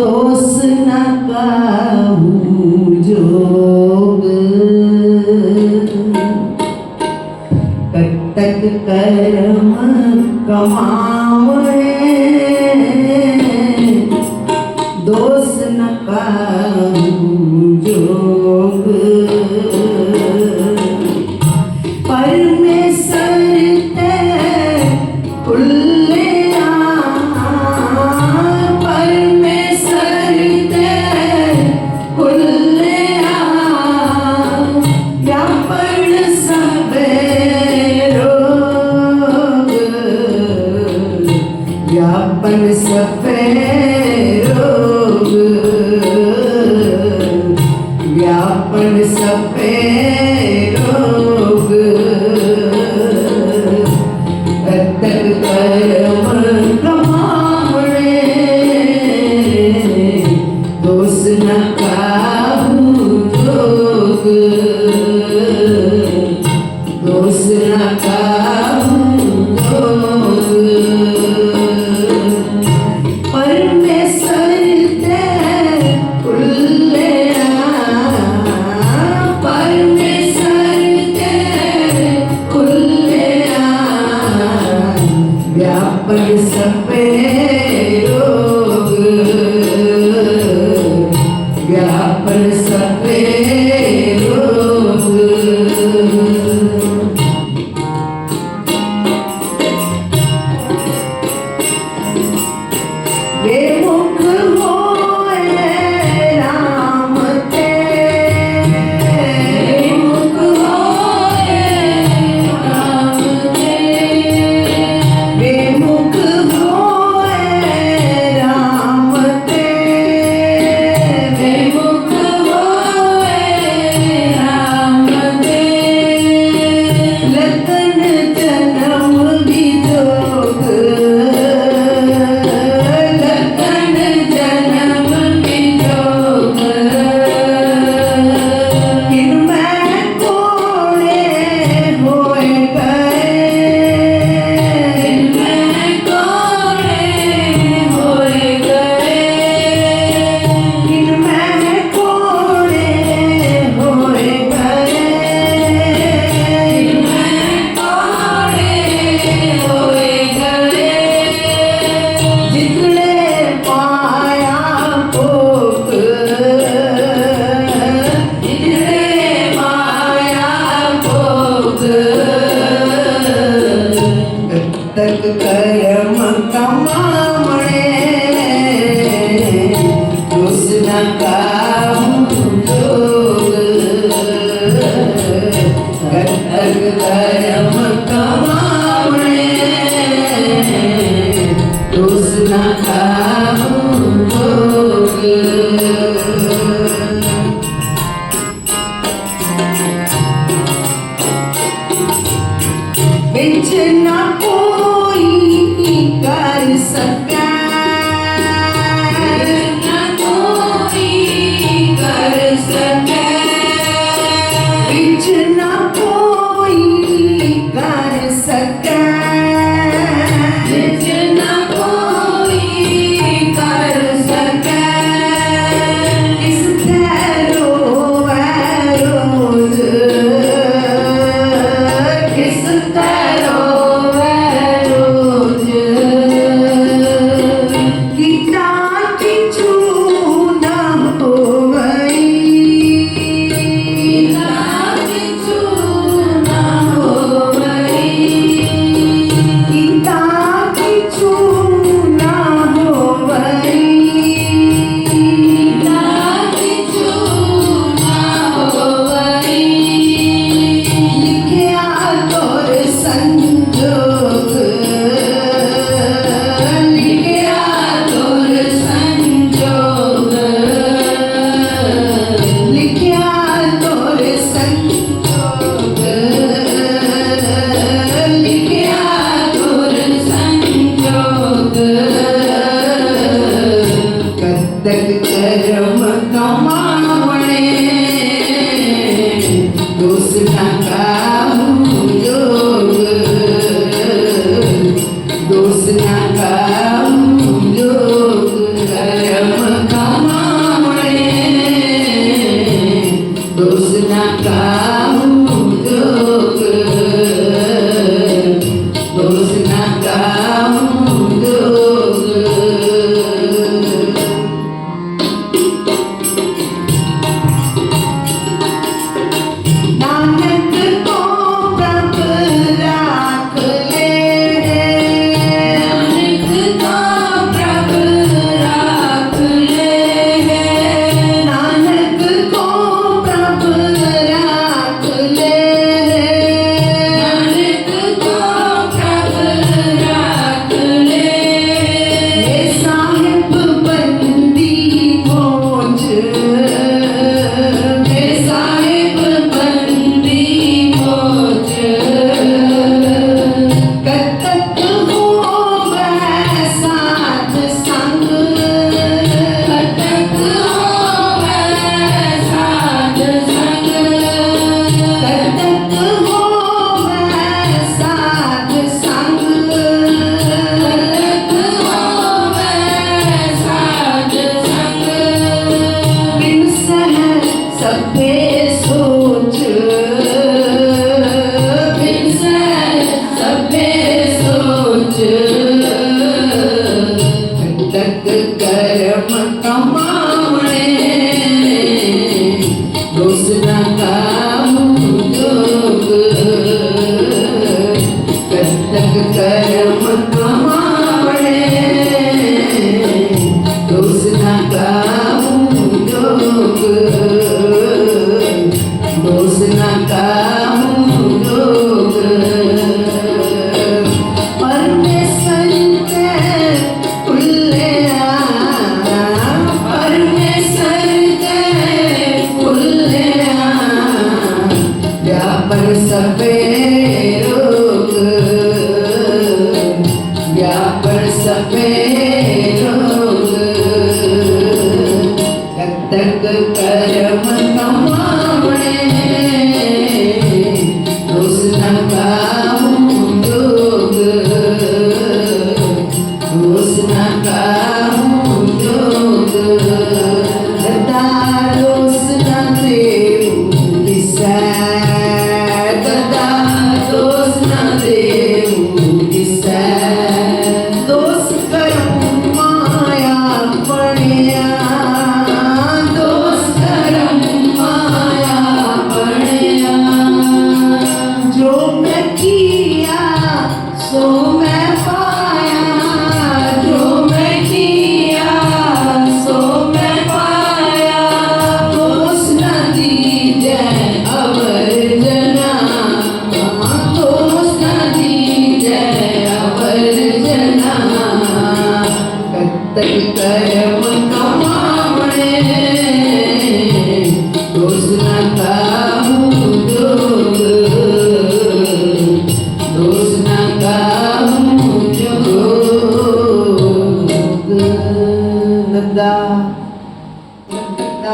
दोस न कहूँ जोग तक तक कर्म कमावण ਵਿੱਚ ਨਾ ਕੋਈ ਕਰ ਸਕਦਾ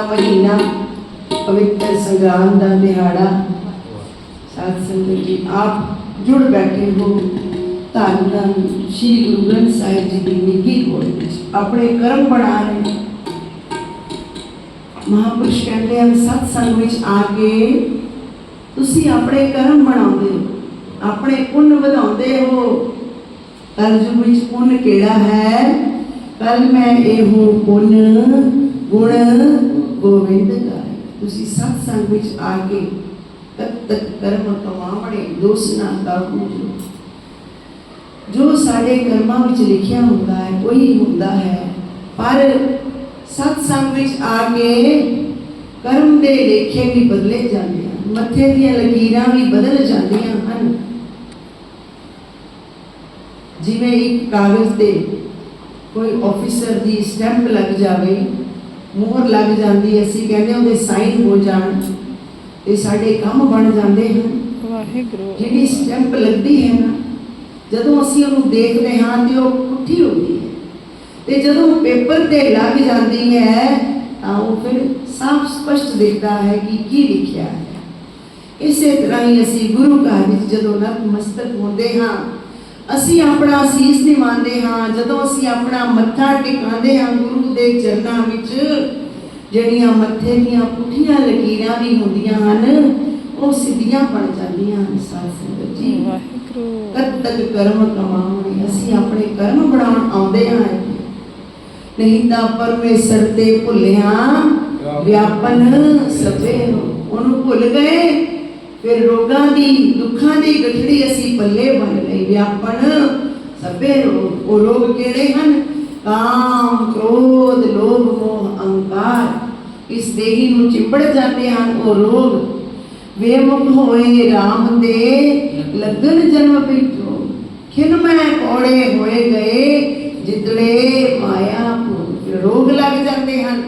ਮਹੀਨਾ ਪਵਿੱਤਰ ਸੰਗਰਾਮ ਦਾ ਦਿਹਾੜਾ ਸਾਧ ਸੰਗਤ ਜੀ ਆਪ ਜੁੜ ਬੈਠੇ ਹੋ ਧੰਨ ਧੰਨ ਸ਼੍ਰੀ ਗੁਰੂ ਗ੍ਰੰਥ ਸਾਹਿਬ ਜੀ ਦੀ ਨਿੱਘੀ ਗੋਦ ਵਿੱਚ ਆਪਣੇ ਕਰਮ ਬਣਾ ਰਹੇ ਮਹਾਪੁਰਸ਼ ਕਹਿੰਦੇ ਹਨ ਸਤ ਸੰਗ ਵਿੱਚ ਆ ਕੇ ਤੁਸੀਂ ਆਪਣੇ ਕਰਮ ਬਣਾਉਂਦੇ ਹੋ ਆਪਣੇ ਪੁੰਨ ਵਧਾਉਂਦੇ ਹੋ ਕਲਯੁਗ ਵਿੱਚ ਪੁੰਨ ਕਿਹੜਾ ਹੈ ਕੱਲ ਮੈਂ ਇਹੋ ਪੁੰਨ ਗੁਣ ਗੋਬਿੰਦ ਗਾਏ ਤੁਸੀਂ ਸਤ ਸੰਗ ਵਿੱਚ ਆ ਕੇ ਤਤ ਤਤ ਕਰਮ ਕਮਾਵਣੇ ਦੋਸ ਨਾ ਕਾਬੂ ਜੋ ਜੋ ਸਾਡੇ ਕਰਮਾਂ ਵਿੱਚ ਲਿਖਿਆ ਹੁੰਦਾ ਹੈ ਉਹੀ ਹੁੰਦਾ ਹੈ ਪਰ ਸਤ ਸੰਗ ਵਿੱਚ ਆ ਕੇ ਕਰਮ ਦੇ ਲੇਖੇ ਵੀ ਬਦਲੇ ਜਾਂਦੇ ਹਨ ਮੱਥੇ ਦੀਆਂ ਲਕੀਰਾਂ ਵੀ ਬਦਲ ਜਾਂਦੀਆਂ ਹਨ ਜਿਵੇਂ ਇੱਕ ਕਾਗਜ਼ ਤੇ ਕੋਈ ਆਫੀਸਰ ਦੀ ਸਟੈਂਪ ਲੱਗ ਜਾਵੇ ਮੋਹਰ ਲੱਗ ਜਾਂਦੀ ਅਸੀਂ ਕਹਿੰਦੇ ਉਹਦੇ ਸਾਈਨ ਹੋ ਜਾਣ ਤੇ ਸਾਡੇ ਕੰਮ ਬਣ ਜਾਂਦੇ ਹਨ। ਵਾਹਿਗੁਰੂ। ਜਿਹੜੀ ਸਟੈਂਪ ਲੱਗਦੀ ਹੈ ਨਾ ਜਦੋਂ ਅਸੀਂ ਉਹਨੂੰ ਦੇਖਦੇ ਹਾਂ ਤੇ ਉਹ ਪੁੱਠੀ ਹੁੰਦੀ ਹੈ। ਤੇ ਜਦੋਂ ਪੇਪਰ ਤੇ ਲੱਗ ਜਾਂਦੀ ਹੈ ਤਾਂ ਉਹ ਫਿਰ ਸਾਫ਼ ਸਪਸ਼ਟ ਦਿਖਦਾ ਹੈ ਕਿ ਕੀ ਲਿਖਿਆ ਹੈ। ਇਸੇ ਤਰ੍ਹਾਂ ਹੀ ਅਸੀਂ ਗੁਰੂ ਘਰ ਵਿੱਚ ਜਦੋਂ ਨਤਮਸਤਕ ਹੁੰਦੇ ਹਾਂ ਅਸੀਂ ਆਪਣਾ ਸੀਸ ਨਿਵਾਉਂਦੇ ਹਾਂ ਜਦੋਂ ਅਸੀਂ ਆਪਣਾ ਮੱਥਾ ਟਿਕਾਉਂਦੇ ਹਾਂ ਗੁਰੂ ਦੇ ਚਰਨਾਂ ਵਿੱਚ ਜਿਹੜੀਆਂ ਮੱਥੇ ਦੀਆਂ ਪੁੱਠੀਆਂ ਲਕੀਰਾਂ ਵੀ ਹੁੰਦੀਆਂ ਹਨ ਉਹ ਸਿੱਧੀਆਂ ਬਣ ਜਾਂਦੀਆਂ ਹਨ ਸਾਧ ਜੀ ਵਾਹਿਗੁਰੂ ਤੱਕ ਕਰਮ ਕਮਾਉਣੇ ਅਸੀਂ ਆਪਣੇ ਕਰਮ ਬਣਾਉਣ ਆਉਂਦੇ ਹਾਂ। ਨਹੀਂ ਤਾਂ ਪਰਮੇਸ਼ਰ ਤੇ ਭੁੱਲਿਆ ਵਿਆਪਨ ਸਭੇ ਨੂੰ। ਉਹਨੂੰ ਭੁੱਲ ਗਏ ਫਿਰ ਰੋਗਾਂ ਦੀ, ਦੁੱਖਾਂ ਦੀ ਗਠੜੀ ਅਸੀਂ ਪੱਲੇ ਬੰਨ ਲਈ ਵਿਆਪਨ ਸਭੇ ਰੋਗ। ਉਹ ਰੋਗ ਕਿਹੜੇ ਹਨ? ਕਾਮ, ਕ੍ਰੋਧ, ਲੋਭ, ਮੋਹ, ਅਹੰਕਾਰ। ਇਸ ਦੇਹੀ ਨੂੰ ਚਿੰਬੜ ਜਾਂਦੇ ਹਨ ਉਹ ਰੋਗ। ਵੇਮੁਖ ਹੋਏ RAM ਦੇ ਲੱਗਨ ਜਨਮ ਪਿੱਟੋ ਖਿਨ ਮੈਂ ਕੋੜੇ ਹੋਏ ਗਏ ਜਿਤੜੇ ਮਾਇਆ ਰੋਗ ਲੱਗ ਜਾਂਦੇ ਹਨ।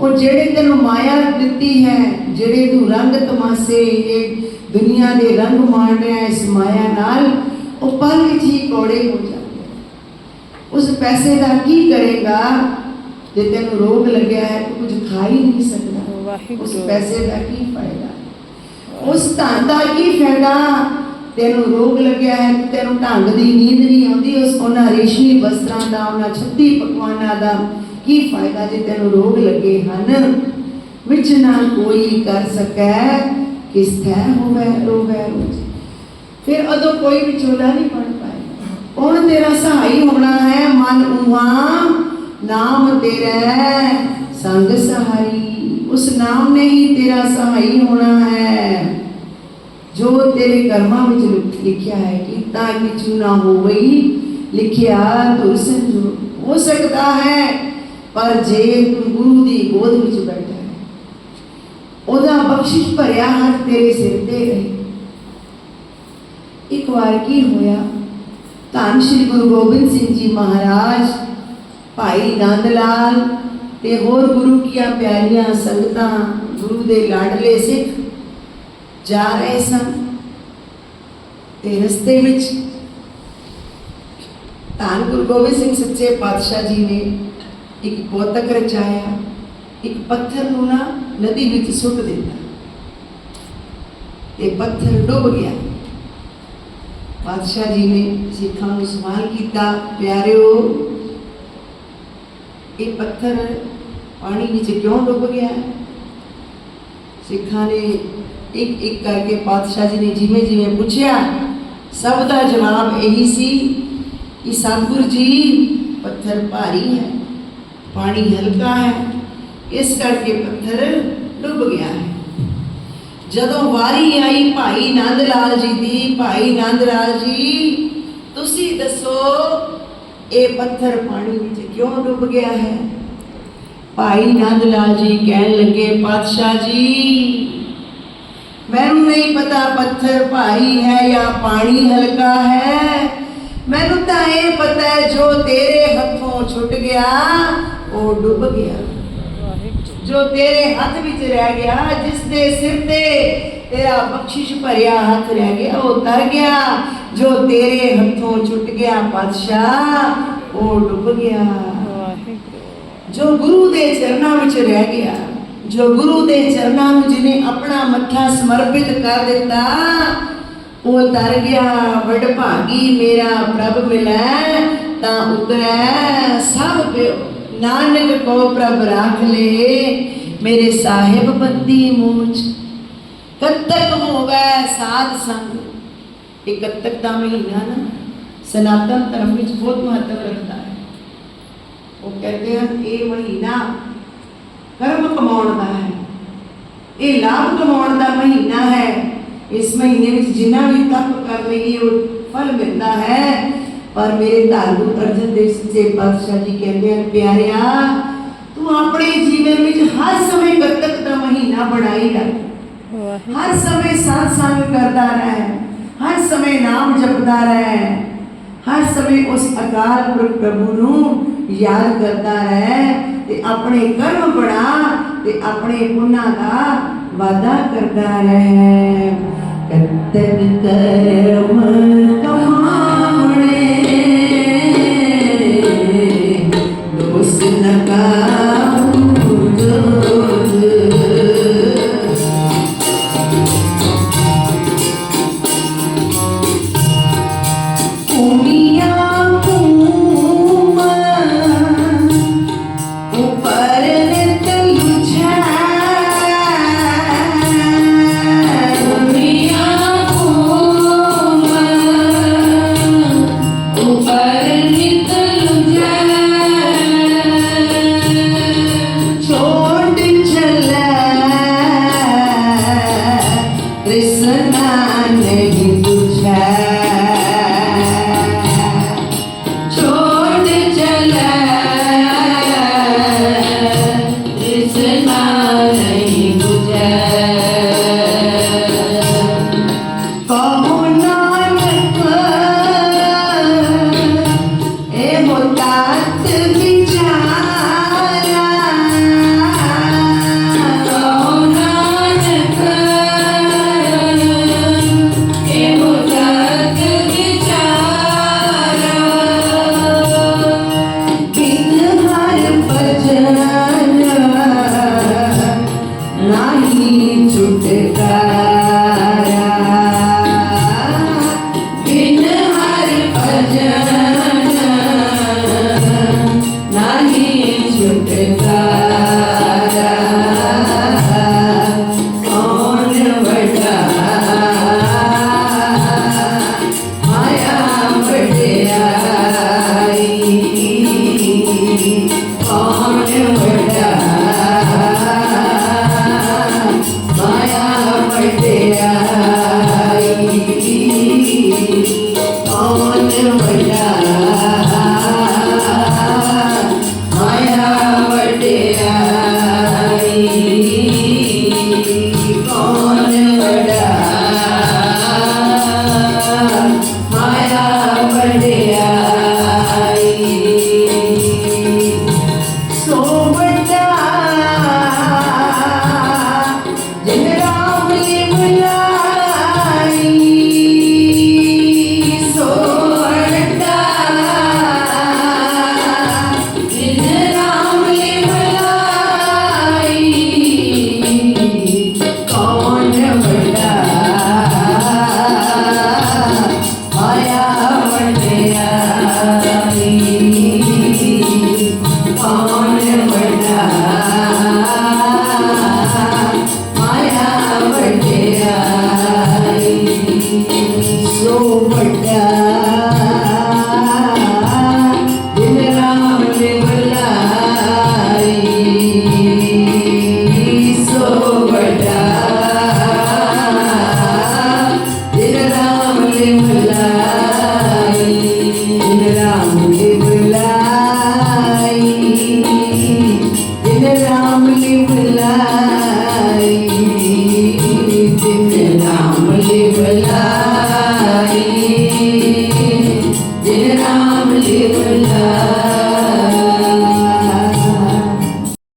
ਉਹ ਜਿਹੜੇ ਤੈਨੂੰ ਮਾਇਆ ਦਿੱਤੀ ਹੈ ਜਿਹੜੇ ਤੂੰ ਰੰਗ ਤਮਾਸੇ ਇਹ ਦੁਨੀਆ ਦੇ ਰੰਗ ਮਾਣ ਰਿਹਾ ਇਸ ਮਾਇਆ ਨਾਲ ਉਹ ਪਲ ਵਿੱਚ ਹੀ ਕੋੜੇ ਹੋ ਜਾਂਦੇ ਉਸ ਪੈਸੇ ਦਾ ਕੀ ਕਰੇਗਾ? ਜੇ ਤੈਨੂੰ ਰੋਗ ਲੱਗਿਆ ਹੈ ਤੂੰ ਕੁਝ ਖਾ ਹੀ ਨਹੀਂ ਸਕਦਾ। ਉਸ ਪੈਸੇ ਦਾ ਕੀ ਫਾਇਦਾ? ਉਸ ਧਨ ਦਾ ਕੀ ਫਾਇਦਾ? ਤੈਨੂੰ ਰੋਗ ਲੱਗਿਆ ਹੈ ਤੈਨੂੰ ਢੰਗ ਦੀ ਨੀਂਦ ਨਹੀਂ ਆਉਂਦੀ ਉਸ ਉਹਨਾਂ ਰੇਸ਼ਮੀ ਵਸਤਰਾਂ ਦਾ ਉਹਨਾਂ ਛੱਤੀ ਪਕਵਾਨਾਂ ਦਾ ਕੀ ਫਾਇਦਾ ਜੇ ਤੈਨੂੰ ਰੋਗ ਲੱਗੇ ਹਨ ਵਿੱਚ ਨਾ ਕੋਈ ਕਰ ਸਕੈ ਕਿਸ ਥੈ ਹੋਵੇ ਰੋਵੇ ਰੋਜ ਫਿਰ ਉਦੋਂ ਕੋਈ ਵਿਚੋਲਾ ਨਹੀਂ ਬਣ ਪਾਏਗਾ ਕੌਣ ਤੇਰਾ ਸਹਾਈ ਹੋਣਾ ਹੈ ਮਨ ਉਹਾਂ ਨਾਮ ਤੇਰਾ ਸੰਗ ਸਹਾਈ ਉਸ ਨਾਮ ਨੇ ਹੀ ਤੇਰਾ ਸਹਾਈ ਹੋਣਾ ਹੈ ਜੋ ਤੇਰੇ ਕਰਮਾਂ ਵਿੱਚ ਲਿਖ- ਲਿਖਿਆ ਹੈ ਕੀਤਾ ਕਿਛੂ ਨਾ ਹੋਵਈ ਲਿਖਿਆ ਤੁਰ ਸੰਜੋ ਹੋ ਸਕਦਾ ਹੈ ਪਰ ਜੇ ਤੂੰ ਗੁਰੂ ਦੀ ਗੋਦ ਵਿੱਚ ਬੈਠਾ ਹੈ, ਉਹਦਾ ਬਖਸ਼ਿਸ਼ ਭਰਿਆ ਹੱਥ ਤੇਰੇ ਸਿਰ ਤੇ ਰਹੇ। ਇੱਕ ਵਾਰ ਕੀ ਹੋਇਆ? ਧੰਨ ਸ਼੍ਰੀ ਗੁਰੂ ਗੋਬਿੰਦ ਸਿੰਘ ਜੀ ਮਹਾਰਾਜ, ਭਾਈ ਨੰਦ ਲਾਲ ਤੇ ਹੋਰ ਗੁਰੂ ਕੀਆਂ ਪਿਆਰੀਆਂ ਸੰਗਤਾਂ ਗੁਰੂ ਦੇ ਲਾਡਲੇ ਸਿੱਖ ਜਾ ਰਹੇ ਸਨ ਤੇ ਰਸਤੇ ਵਿੱਚ ਧੰਨ ਗੁਰੂ ਗੋਬਿੰਦ ਸਿੰਘ ਸੱਚੇ ਪਾਤਸ਼ਾਹ ਜੀ ਨੇ ਇੱਕ ਕੋਤਕ ਰਚਾਇਆ, ਇੱਕ ਪੱਥਰ ਨੂੰ ਨਾ ਨਦੀ ਵਿੱਚ ਸੁੱਟ ਦਿੱਤਾ। ਇਹ ਪੱਥਰ ਡੁੱਬ ਗਿਆ। ਪਾਤਸ਼ਾਹ ਜੀ ਨੇ ਸਿੱਖਾਂ ਨੂੰ ਸਵਾਲ ਕੀਤਾ, ਪਿਆਰਿਓ, ਇਹ ਪੱਥਰ ਪਾਣੀ ਵਿੱਚ ਕਿਉਂ ਡੁੱਬ ਗਿਆ? ਸਿੱਖਾਂ ਨੇ ਇੱਕ ਇੱਕ ਕਰਕੇ ਪਾਤਸ਼ਾਹ ਜੀ ਨੇ ਜਿਵੇਂ ਜਿਵੇਂ ਪੁੱਛਿਆ, ਸਭ ਦਾ ਜਵਾਬ ਇਹੀ ਸੀ ਕਿ ਸਤਿਗੁਰ ਜੀ, ਪੱਥਰ ਭਾਰੀ ਹੈ। ਪਾਣੀ ਹਲਕਾ ਹੈ ਇਸ ਕਰਕੇ ਪੱਥਰ ਡੁੱਬ ਗਿਆ ਹੈ ਜਦੋਂ ਵਾਰੀ ਆਈ ਭਾਈ ਨੰਦ ਲਾਲ ਜੀ ਦੀ ਭਾਈ ਨੰਦ ਲਾਲ ਜੀ ਤੁਸੀਂ ਦੱਸੋ ਇਹ ਪੱਥਰ ਪਾਣੀ ਵਿੱਚ ਕਿਉਂ ਡੁੱਬ ਗਿਆ ਹੈ ਭਾਈ ਨੰਦ ਲਾਲ ਜੀ ਕਹਿਣ ਲੱਗੇ ਪਾਤਸ਼ਾਹ ਜੀ ਮੈਨੂੰ ਨਹੀਂ ਪਤਾ ਪੱਥਰ ਭਾਰੀ ਹੈ ਜਾਂ ਪਾਣੀ ਹਲਕਾ ਹੈ ਮੈਨੂੰ ਤਾਂ ਇਹ ਪਤਾ ਹੈ ਜੋ ਤੇਰੇ ਹੱਥੋਂ ਛੁੱਟ ਗਿਆ ਉਹ ਡੁੱਬ ਗਿਆ। ਜੋ ਤੇਰੇ ਹੱਥ ਵਿੱਚ ਰਹਿ ਗਿਆ ਜਿਸ ਦੇ ਸਿਰ ਤੇ ਤੇਰਾ ਬਖਸ਼ਿਸ਼ ਭਰਿਆ ਹੱਥ ਰਹਿ ਗਿਆ, ਉਹ ਤਰ ਗਿਆ। ਜੋ ਤੇਰੇ ਹੱਥੋਂ ਛੁੱਟ ਗਿਆ ਪਾਤਸ਼ਾਹ, ਉਹ ਡੁੱਬ ਗਿਆ। ਜੋ ਗੁਰੂ ਦੇ ਚਰਨਾਂ ਵਿੱਚ ਰਹਿ ਗਿਆ, ਜੋ ਗੁਰੂ ਦੇ ਚਰਨਾਂ ਨੂੰ ਜਿਹਨੇ ਆਪਣਾ ਮੱਥਾ ਸਮਰਪਿਤ ਕਰ ਦਿੱਤਾ, ਉਹ ਤਰ ਗਿਆ। ਵਡ ਭਾਗੀ ਮੇਰਾ ਪ੍ਰਭ ਮਿਲੈ, ਤਾਂ ਉਤਰੈ ਸਭ ਪਿਓ। नानक को प्रभ राख ले, मेरे साहेब बंदी मूझ कत्तक हो गए साध संग। एक कत्तक का महीना ना, सनातन धर्म में बहुत महत्व रखता है। वो कहते हैं, ये महीना कर्म कमाने का है ये लाभ कमाने का महीना है। इस महीने में जिन्ना भी तप कर लिए फल मिलता है ਪਰ ਮੇਰੇ ਧੰਨ ਅਰਜਨ ਦੇਵ ਸੱਚੇ ਪਾਤਸ਼ਾਹ ਜੀ ਕਹਿੰਦੇ ਹਨ ਪਿਆਰਿਆ ਤੂੰ ਆਪਣੇ ਜੀਵਨ ਵਿੱਚ ਹਰ ਸਮੇਂ ਕੱਤਕ ਦਾ ਮਹੀਨਾ ਬਣਾਈ ਰੱਖ ਹਰ ਸਮੇਂ ਸਾਧ ਸੰਗ ਕਰਦਾ ਰਹਿ ਹਰ ਸਮੇਂ ਨਾਮ ਜਪਦਾ ਰਹਿ ਹਰ ਸਮੇਂ ਉਸ ਅਕਾਲ ਪੁਰਖ ਪ੍ਰਭੂ ਨੂੰ ਯਾਦ ਕਰਦਾ ਰਹਿ ਤੇ ਆਪਣੇ ਕਰਮ ਬਣਾ ਤੇ ਆਪਣੇ ਪੁੰਨਾਂ ਦਾ ਵਾਦਾ ਕਰਦਾ ਰਹਿ ਕੱਤਕ ਕਰਮ ਕਮਾਉਣੇ Bye.